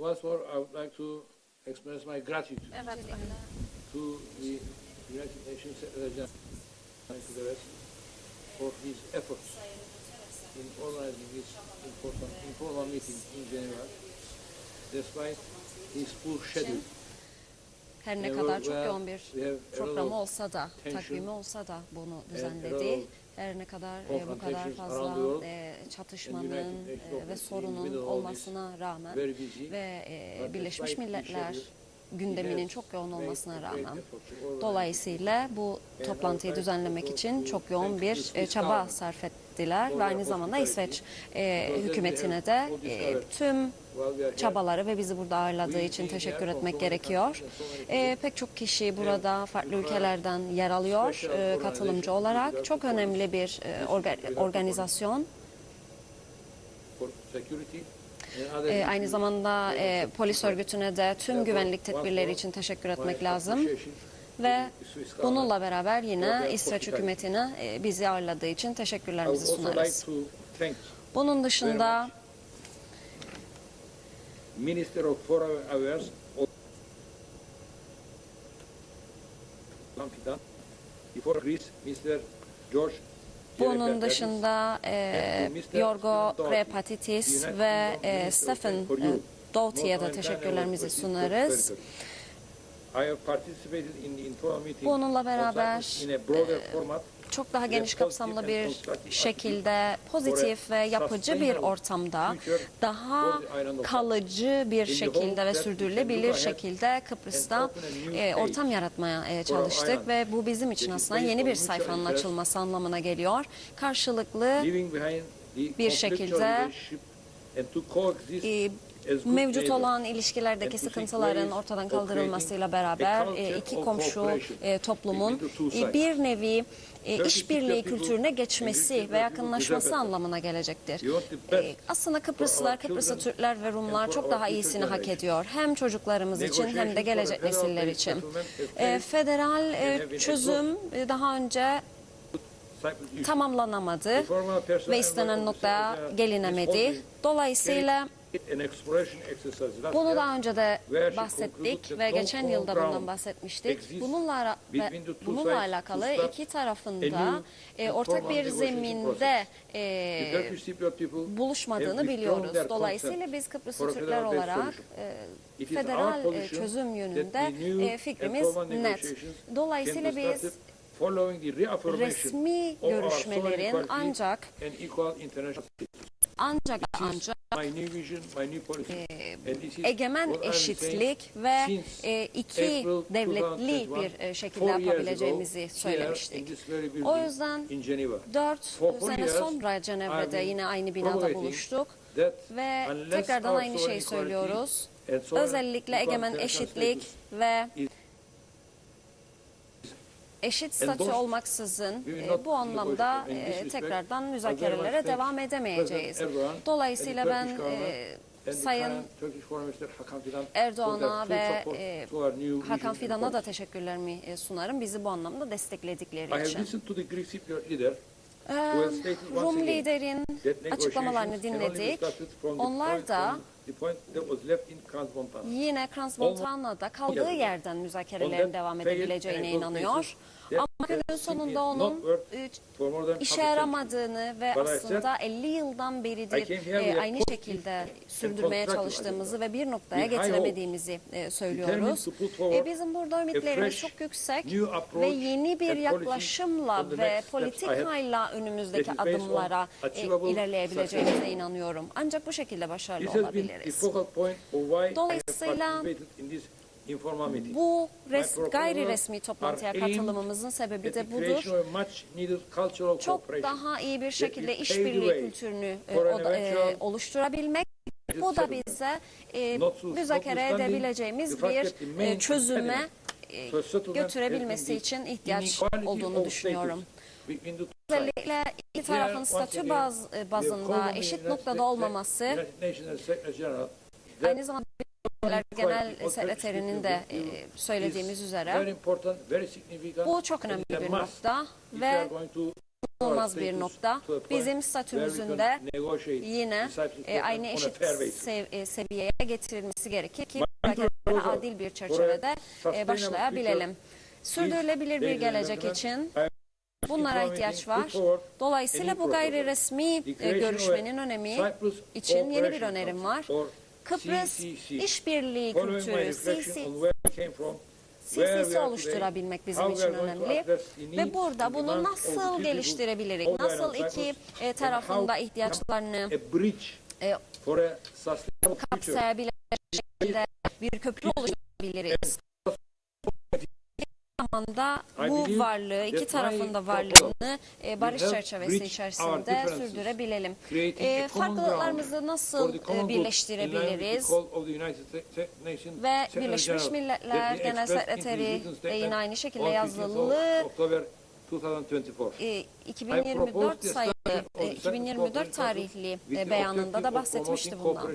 Once more, I would like to express my gratitude Evet. to the United Nations Secretary General Guterres for his efforts in organizing this important informal meeting in Geneva, despite his full schedule. Her ne kadar çok yoğun bir programı olsa da, takvimi olsa da bunu düzenledi. Her ne kadar e, bu kadar fazla e, çatışmanın e, ve sorunun olmasına rağmen ve e, Birleşmiş Milletler gündeminin çok yoğun olmasına rağmen dolayısıyla bu toplantıyı düzenlemek için çok yoğun bir e, çaba sarf ettiler ve aynı zamanda İsveç e, hükümetine de e, tüm çabaları ve bizi burada ağırladığı için teşekkür etmek gerekiyor. Ee, pek çok kişi burada farklı ülkelerden yer alıyor e, katılımcı olarak. Çok önemli bir e, orga- organizasyon. Ee, aynı zamanda e, polis örgütüne de tüm güvenlik tedbirleri için teşekkür etmek lazım. Ve bununla beraber yine İsveç hükümetine e, bizi ağırladığı için teşekkürlerimizi sunarız. Bunun dışında Minister of Foreign Affairs before Greece, Mr. George Bunun dışında e, Yorgo Krepatitis ve e, Stephen e, Doughty'ye de teşekkürlerimizi sunarız. Bununla beraber, e, Çok daha geniş kapsamlı bir şekilde pozitif ve yapıcı bir ortamda daha kalıcı bir şekilde ve sürdürülebilir şekilde Kıbrıs'ta e, ortam yaratmaya e, çalıştık ve bu bizim için aslında yeni bir sayfanın açılması anlamına geliyor. Karşılıklı bir şekilde, e, mevcut olan ilişkilerdeki sıkıntıların ortadan kaldırılmasıyla beraber e, iki komşu e, toplumun e, bir nevi işbirliği kültürüne geçmesi ve yakınlaşması anlamına gelecektir. Aslında Kıbrıslılar, Kıbrıslı Türkler ve Rumlar çok daha iyisini hak ediyor. Hem çocuklarımız için hem de gelecek nesiller için. Federal çözüm daha önce tamamlanamadı ve istenen noktaya gelinemedi. Dolayısıyla Bunu daha önce de bahsettik ve geçen yılda bundan bahsetmiştik. Bununla, bununla alakalı iki tarafında e, ortak bir zeminde e, buluşmadığını biliyoruz. Dolayısıyla biz Kıbrıslı Türkler olarak e, federal e, çözüm yönünde e, fikrimiz net. Dolayısıyla biz resmi görüşmelerin ancak ancak ancak this is egemen eşitlik ve e, iki devletli 2021, bir e, şekilde yapabileceğimizi söylemiştik. O yüzden. Dört sene sonra Cenevre'de yine aynı binada buluştuk ve tekrardan aynı şeyi söylüyoruz. Özellikle egemen eşitlik ve eşit statü olmaksızın e, bu anlamda e, tekrardan müzakerelere devam edemeyeceğiz. Dolayısıyla ben e, Sayın Erdoğan'a ve e, Hakan Fidan'a da teşekkürlerimi sunarım. Bizi bu anlamda destekledikleri için. Rum liderin açıklamalarını dinledik. Onlar da yine Crans-Montana'da kaldığı yerden müzakerelerin devam edebileceğine inanıyor. Ama günün sonunda onun işe yaramadığını ve aslında 50 yıldan beridir e, aynı şekilde sürdürmeye çalıştığımızı ve bir noktaya getiremediğimizi e, söylüyoruz. E, bizim burada ümitlerimiz çok yüksek ve yeni bir yaklaşımla ve politikayla önümüzdeki adımlara e, ilerleyebileceğimize inanıyorum. Ancak bu şekilde başarılı olabiliriz. Have Dolayısıyla. Bu res, gayri resmi toplantıya katılımımızın sebebi de budur. Çok daha iyi bir şekilde işbirliği kültürünü e, e, oluşturabilmek. Bu da bize e, müzakere edebileceğimiz bir e, çözüme e, götürebilmesi için ihtiyaç olduğunu düşünüyorum. Özellikle iki tarafın statü baz, e, bazında eşit noktada olmaması that aynı zamanda Genel Sekreterinin de e, söylediğimiz üzere bu çok önemli bir nokta ve olmaz bir nokta. Bizim statümüzün de yine e, aynı eşit sev- e, seviyeye getirilmesi gerekir ki adil bir çerçevede e, başlayabilelim. Sürdürülebilir bir gelecek için bunlara ihtiyaç var. Dolayısıyla bu gayri resmi e, görüşmenin önemi için yeni bir önerim var. Kıbrıs İşbirliği Kültürü CC CC'si oluşturabilmek bizim için önemli. Ve burada bunu nasıl geliştirebiliriz? Nasıl iki e, tarafında ihtiyaçlarını e, kapsayabilecek şekilde bir köprü oluşturabiliriz. Zamanda bu varlığı, iki tarafında varlığını e, barış çerçevesi içerisinde sürdürebilelim. E, farklılıklarımızı nasıl e, birleştirebiliriz? Ve Birleşmiş Milletler Genel Sekreteri yine aynı şekilde yazılı e, 2024 sayılı, e, 2024 tarihli e, beyanında da bahsetmişti bundan.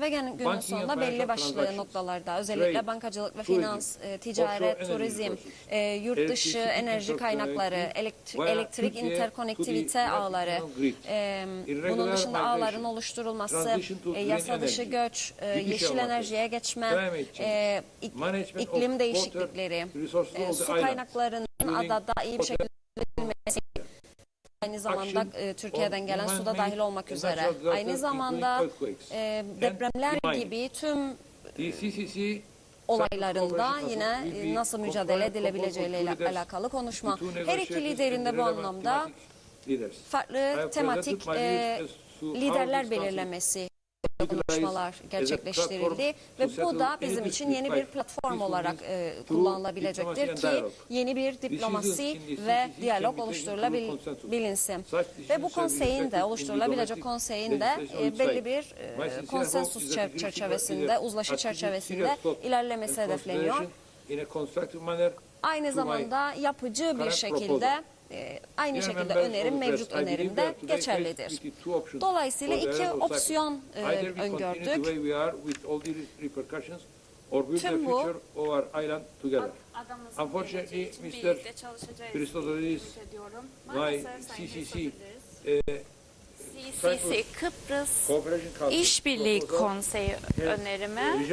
Ve gen- günün sonunda belli başlı noktalarda özellikle bankacılık ve finans, e, ticaret, turizm, e, yurt dışı enerji kaynakları, elektri- elektrik interkonektivite ağları, e, bunun dışında ağların oluşturulması, e, yasa dışı göç, e, yeşil enerjiye geçme, e, ik- iklim değişiklikleri, e, su kaynaklarının adada iyi bir şekilde kullanılması, Aynı zamanda e, Türkiye'den gelen suda dahil olmak üzere. Aynı zamanda e, depremler gibi tüm olaylarında yine e, nasıl mücadele edilebileceğiyle alakalı konuşma. Her iki liderin de bu anlamda farklı tematik e, liderler belirlemesi konuşmalar gerçekleştirildi ve bu da bizim için yeni bir platform olarak e, kullanılabilecektir ki yeni bir diplomasi ve diyalog oluşturulabilinsin. Ve bu konseyin de oluşturulabilecek konseyin de e, belli bir e, konsensus çer- çerçevesinde, uzlaşı çerçevesinde ilerlemesi hedefleniyor. Aynı zamanda yapıcı bir şekilde e, aynı şekilde önerim mevcut önerimde geçerlidir. Dolayısıyla iki opsiyon e, öngördük. Tüm bu Unfortunately, Mr. birlikte çalışacağız. Christodoulos, ediyorum. my CCC, uh, CCC Kıbrıs İşbirliği Konseyi önerimi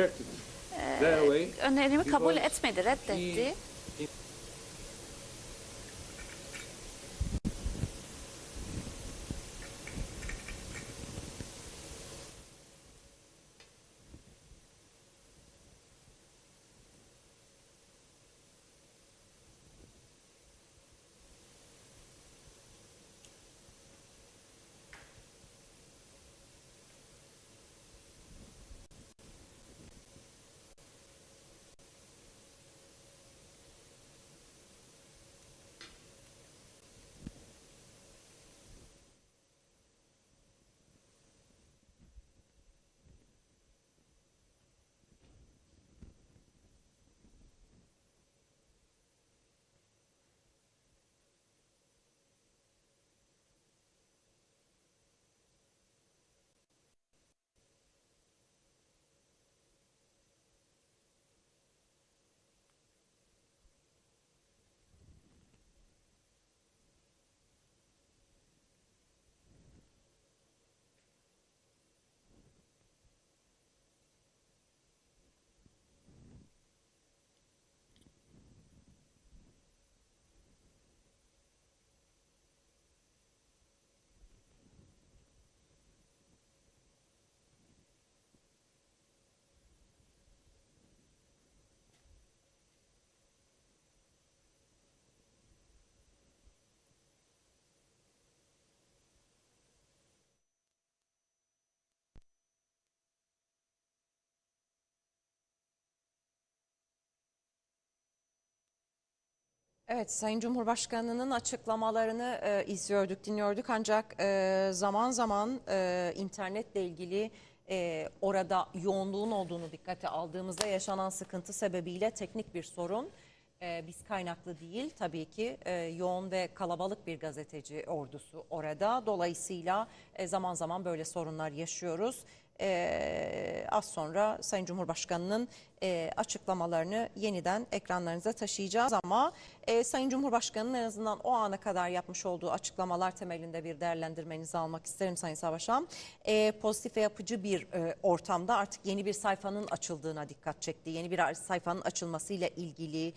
way, önerimi kabul etmedi, reddetti. Evet, Sayın Cumhurbaşkanı'nın açıklamalarını e, izliyorduk, dinliyorduk. Ancak e, zaman zaman e, internetle ilgili e, orada yoğunluğun olduğunu dikkate aldığımızda yaşanan sıkıntı sebebiyle teknik bir sorun. E, biz kaynaklı değil tabii ki e, yoğun ve kalabalık bir gazeteci ordusu orada. Dolayısıyla e, zaman zaman böyle sorunlar yaşıyoruz. E, az sonra Sayın Cumhurbaşkanı'nın e, açıklamalarını yeniden ekranlarınıza taşıyacağız ama e, Sayın Cumhurbaşkanı'nın en azından o ana kadar yapmış olduğu açıklamalar temelinde bir değerlendirmenizi almak isterim Sayın Savaşam. E, pozitif ve yapıcı bir e, ortamda artık yeni bir sayfanın açıldığına dikkat çekti. Yeni bir sayfanın açılmasıyla ilgili